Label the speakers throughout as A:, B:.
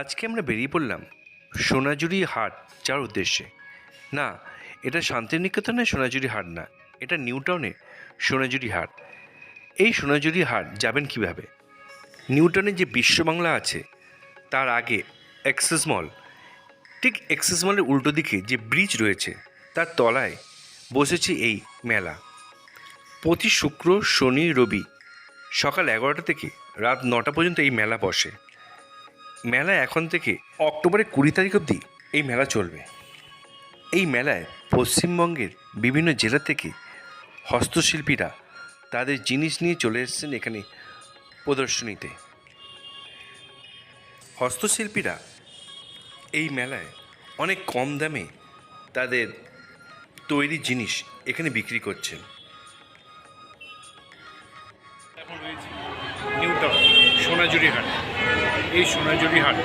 A: আজকে আমরা বেরিয়ে পড়লাম সোনাঝুরি হাট যাওয়ার উদ্দেশ্যে। না, এটা শান্তিনিকেতনে সোনাঝুরি হাট না, এটা নিউ টাউনের সোনাঝুরি হাট। এই সোনাঝুরি হাট যাবেন কীভাবে? নিউ টাউনে যে বিশ্ববাংলা আছে, তার আগে অ্যাক্সেস মল। ঠিক অ্যাক্সেস মলের উল্টো দিকে যে ব্রিজ রয়েছে, তার তলায় বসেছে এই মেলা। প্রতি শুক্র, শনি, রবি সকাল এগারোটা থেকে রাত নটা পর্যন্ত এই মেলা বসে। মেলা এখন থেকে অক্টোবরের কুড়ি তারিখ অবধি এই মেলা চলবে। এই মেলায় পশ্চিমবঙ্গের বিভিন্ন জেলা থেকে হস্তশিল্পীরা তাদের জিনিস নিয়ে চলে এসেছেন এখানে প্রদর্শনীতে। হস্তশিল্পীরা এই মেলায় অনেক কম দামে তাদের তৈরি জিনিস এখানে বিক্রি করছেন।
B: এখন সোনাঝুরি হাট এই সোনাঝুরি হাট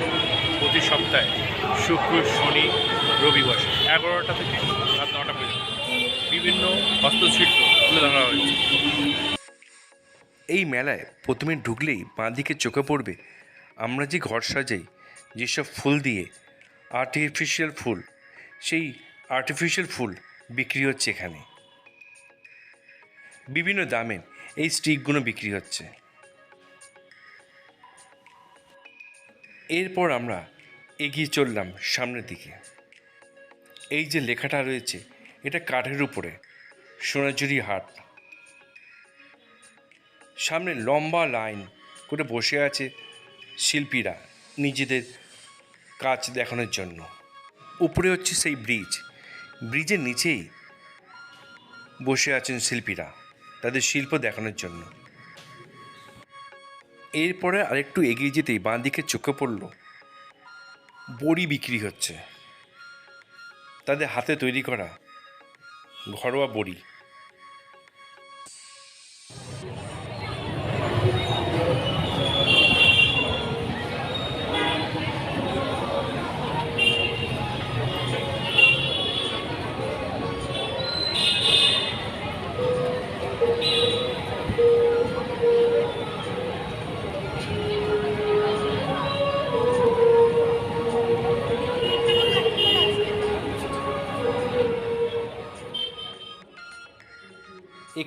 B: প্রতি সপ্তাহে শুক্র, শনি রবি বসে এগারোটা থেকে রাত নটা পর্যন্ত বিভিন্ন হস্তশিল্প তুলে ধরা হয়েছে।
A: এই মেলায় প্রথমে ঢুকলেই বাঁ দিকে চোখে পড়বে, আমরা যে ঘর সাজাই, যেসব ফুল দিয়ে আর্টিফিশিয়াল ফুল, সেই আর্টিফিশিয়াল ফুল বিক্রি হচ্ছে এখানে। বিভিন্ন দামে এই স্টিকগুলো বিক্রি হচ্ছে। এরপর আমরা এগিয়ে চললাম সামনের দিকে। এই যে লেখাটা রয়েছে, এটা কাঠের উপরে, সোনাঝুরি হাট। সামনে লম্বা লাইন করে বসে আছে শিল্পীরা নিজেদের কাজ দেখানোর জন্য। উপরে হচ্ছে সেই ব্রিজ। ব্রিজের নিচেই বসে আছেন শিল্পীরা, তাদের শিল্প দেখানোর জন্য। এরপরে আরেকটু এগিয়ে যেতেই বাঁ দিকে চোখে পড়ল। বড়ি বিক্রি হচ্ছে। তাদের হাতে তৈরি করা ঘরোয়া বড়ি।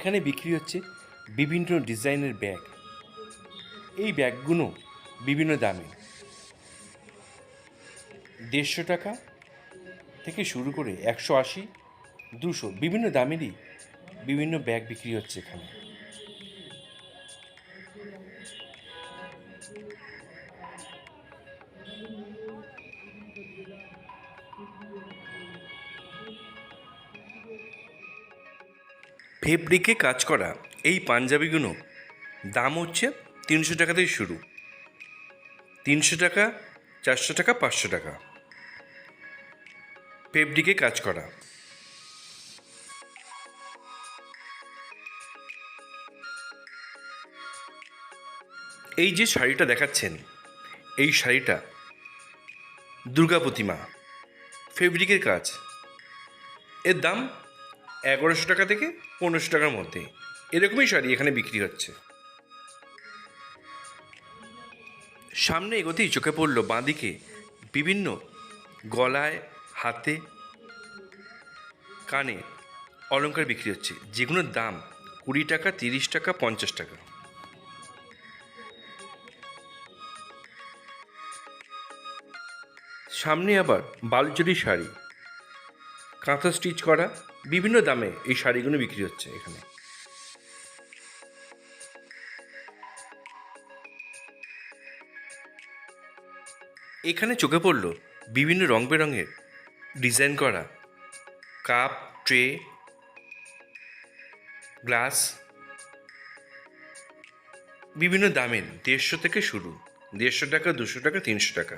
A: এখানে বিক্রি হচ্ছে বিভিন্ন ডিজাইনের ব্যাগ। এই ব্যাগগুলো বিভিন্ন দামে। দেড়শো টাকা থেকে শুরু করে একশো আশি, দুশো, বিভিন্ন দামেরই বিভিন্ন ব্যাগ বিক্রি হচ্ছে এখানে। ফেব্রিকে কাজ করা এই পাঞ্জাবিগুলো দাম হচ্ছে তিনশো টাকা থেকে শুরু। তিনশো টাকা, চারশো টাকা, পাঁচশো টাকা। ফেব্রিকে কাজ করা। এই যে শাড়িটা দেখাচ্ছেন, এই শাড়িটা দুর্গা প্রতিমা ফেব্রিকের কাজ। এর দাম এগারোশো টাকা থেকে পনেরোশো টাকার মধ্যে। এরকমই শাড়ি এখানে বিক্রি হচ্ছে। সামনে এগোতেই চোখে পড়ল বাঁদিকে বিভিন্ন গলায়, হাতে, কানে অলংকার বিক্রি হচ্ছে। যেগুলোর দাম কুড়ি টাকা, তিরিশ টাকা, পঞ্চাশ টাকা। সামনে আবার বালুচরি শাড়ি। কাঁথা স্টিচ করা বিভিন্ন দামে এই শাড়িগুলো বিক্রি হচ্ছে এখানে। এখানে চোখে পড়ল বিভিন্ন রং বেরঙের ডিজাইন করা কাপ, ট্রে, গ্লাস। বিভিন্ন দামের দেড়শো থেকে শুরু, দেড়শো টাকা, দুশো টাকা, তিনশো টাকা।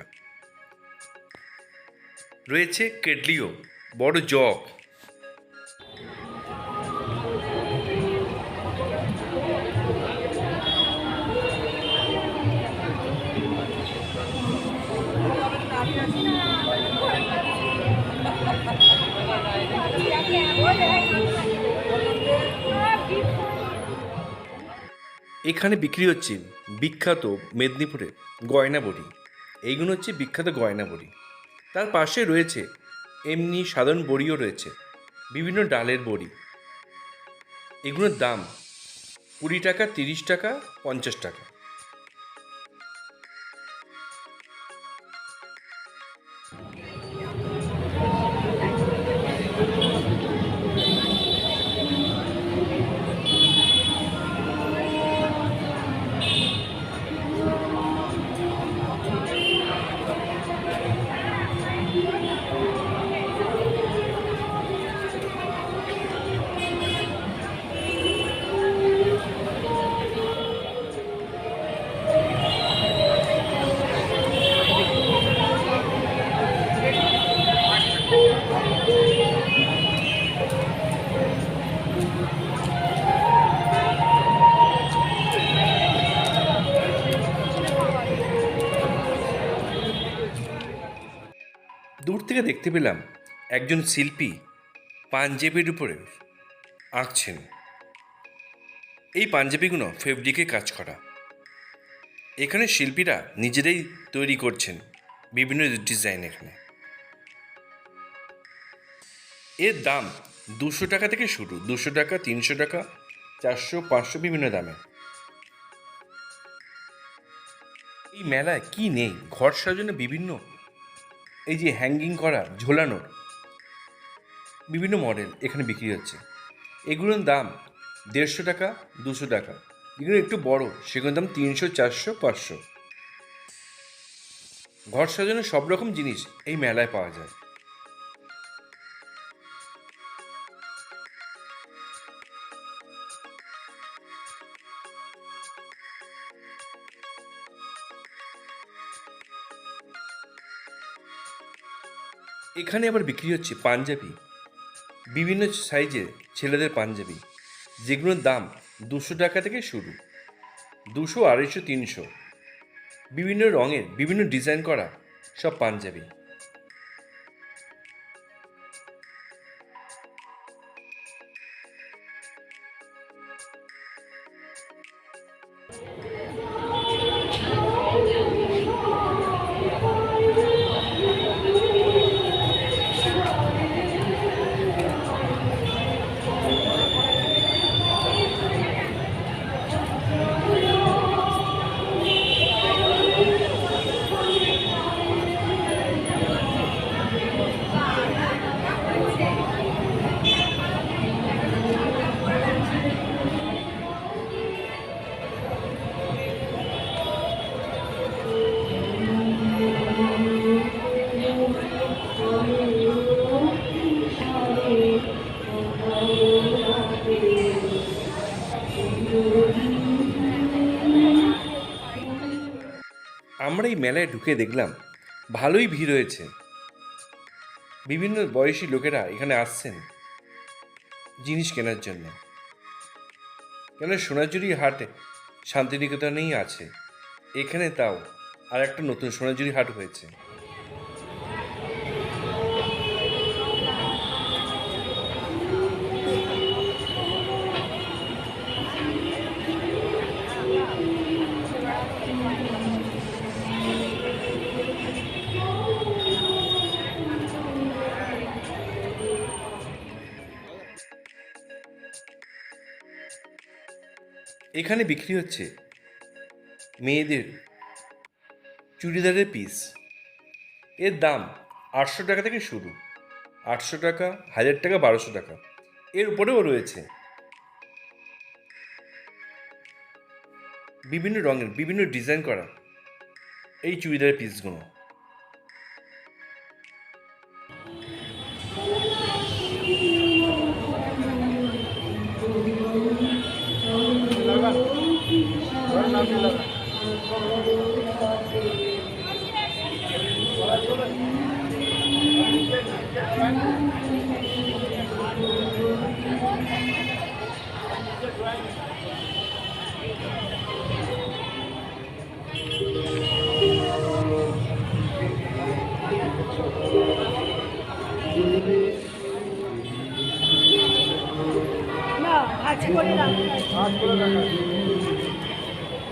A: রয়েছে কেটলিও, বড় জগ এখানে বিক্রি হচ্ছে বিখ্যাত মেদিনীপুরের গয়না বড়ি। এইগুলো হচ্ছে বিখ্যাত গয়না বড়ি। তার পাশে রয়েছে এমনি সাধারণ বড়িও রয়েছে, বিভিন্ন ডালের বড়ি। এগুলোর দাম কুড়ি টাকা, তিরিশ টাকা, পঞ্চাশ টাকা। থেকে দেখতে পেলাম একজন শিল্পী পাঞ্জাবির উপরে আঁকছেন। এই পাঞ্জাবিগুলো ফেব্রিকে কাজ করা। এখানে শিল্পীরা নিজেরাই তৈরি করছেন বিভিন্ন ডিজাইন এখানে। এর দাম দুশো টাকা থেকে শুরু, দুশো টাকা, তিনশো টাকা, চারশো, পাঁচশো বিভিন্ন দামে। এই মেলায় কি নেই? ঘর সাজানো বিভিন্ন এই যে হ্যাঙ্গিং করা ঝোলানোর বিভিন্ন মডেল এখানে বিক্রি হচ্ছে। এগুলোর দাম দেড়শো টাকা, দুশো টাকা। এগুলো একটু বড়, সেগুলোর দাম তিনশো, চারশো, পাঁচশো। ঘর সাজানোর সব রকম জিনিস এই মেলায় পাওয়া যায়। এখানে আবার বিক্রি হচ্ছে পাঞ্জাবি। বিভিন্ন সাইজের ছেলেদের পাঞ্জাবি, যেগুলোর দাম দুশো টাকা থেকে শুরু, দুশো, আড়াইশো, তিনশো। বিভিন্ন রঙের, বিভিন্ন ডিজাইন করা সব পাঞ্জাবি। মেলায় ঢুকে দেখলাম, ভালোই ভিড় হয়েছে। বিভিন্ন বয়সী লোকেরা এখানে আসছেন জিনিস কেনার জন্য। কেন সোনাঝুরি হাট শান্তিনিকেতনেই আছে। এখানে তাও আর একটা নতুন সোনাঝুরি হাট হয়েছে। এখানে বিক্রি হচ্ছে মেয়েদের চুড়িদারের পিস এর দাম আটশো টাকা থেকে শুরু। আটশো টাকা, হাজার টাকা, বারোশো টাকা। এর উপরেও রয়েছে বিভিন্ন রঙের, বিভিন্ন ডিজাইন করা এই চুড়িদারের পিসগুলো
C: ভাজ করে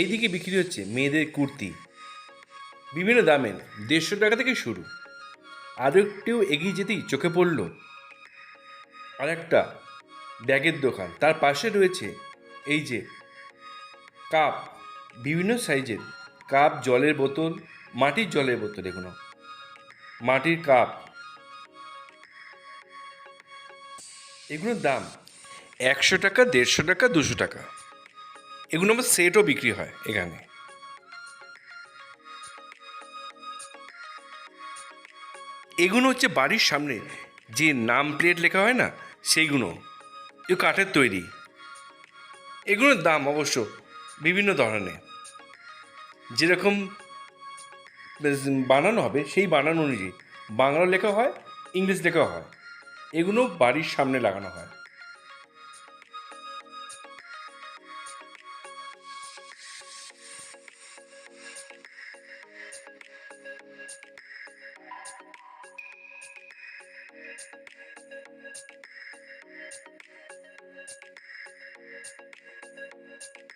A: এইদিকে বিক্রি হচ্ছে মেয়েদের কুর্তি। বিভিন্ন দামের, দেড়শো টাকা থেকে শুরু। আরও একটু এগিয়ে যেতেই চোখে পড়ল আর একটা ব্যাগের দোকান। তার পাশে রয়েছে এই যে কাপ, বিভিন্ন সাইজের কাপ, জলের বোতল, মাটির জলের বোতল এগুলো। মাটির কাপ। এগুলোর দাম একশো টাকা, দেড়শো টাকা, দুশো টাকা। এগুলো আমার সেটও বিক্রি হয় এখানে। এগুলো হচ্ছে বাড়ির সামনে যে নাম প্লেট লেখা হয় না, সেইগুলো। এগুলো কাঠের তৈরি। এগুলোর দাম অবশ্য বিভিন্ন ধরনের। যেরকম বানানো হবে, সেই বানানো অনুযায়ী বাংলা লেখা হয়, ইংলিশ লেখা হয়। এগুলো বাড়ির সামনে লাগানো হয়। ঠিক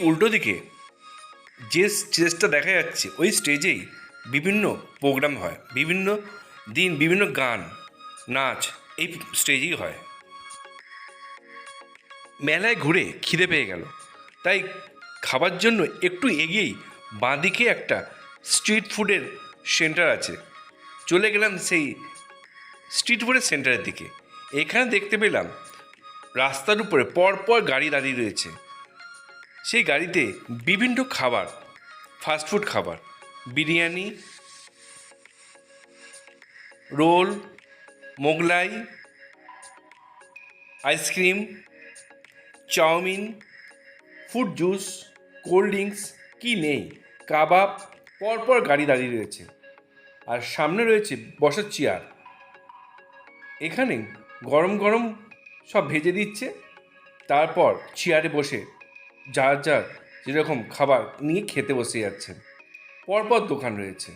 A: উল্টো দিকে যে স্টেজটা দেখা যাচ্ছে, ওই স্টেজেই বিভিন্ন প্রোগ্রাম হয়, বিভিন্ন দিন, বিভিন্ন গান, নাচ, এই স্টেজেই হয়। মেলায় ঘুরে খিদে পেয়ে গেল। তাই খাবার জন্য একটু এগিয়েই বাঁদিকে একটা স্ট্রিট ফুডের সেন্টার আছে। চলে গেলাম সেই স্ট্রিট ফুডের সেন্টারের দিকে। এখানে দেখতে পেলাম রাস্তার উপরে পরপর গাড়ি দাঁড়িয়ে রয়েছে। সেই গাড়িতে বিভিন্ন খাবার ফাস্টফুড খাবার, biryani, roll, Mughlai ice cream chowmein food juice cold drinks কি নেই, কাবাব, পরপর গাড়ি দাঁড়িয়ে রয়েছে। আর সামনে রয়েছে বসার চেয়ার এখানে গরম গরম সব ভেজে দিচ্ছে, তারপর চেয়ারে বসে যার যার যেরকম খাবার নিয়ে খেতে বসে যাচ্ছেন। পরপর দোকান রয়েছে।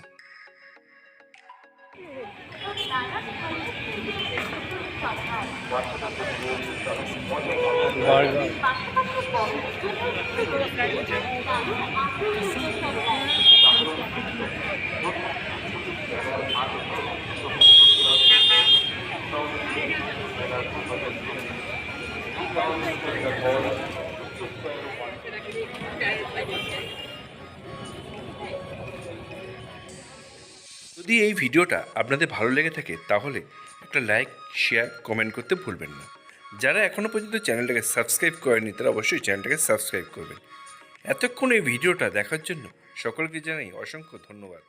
B: বার্গার
A: যদি এই ভিডিওটা আপনাদের ভালো লেগে থাকে, তাহলে একটা লাইক শেয়ার কমেন্ট করতে ভুলবেন না। যারা এখনও পর্যন্ত চ্যানেলটাকে সাবস্ক্রাইব করেনি তারা অবশ্যই চ্যানেলটাকে সাবস্ক্রাইব করবেন। এতক্ষণ এই ভিডিওটা দেখার জন্য সকলকে জানাই অসংখ্য ধন্যবাদ।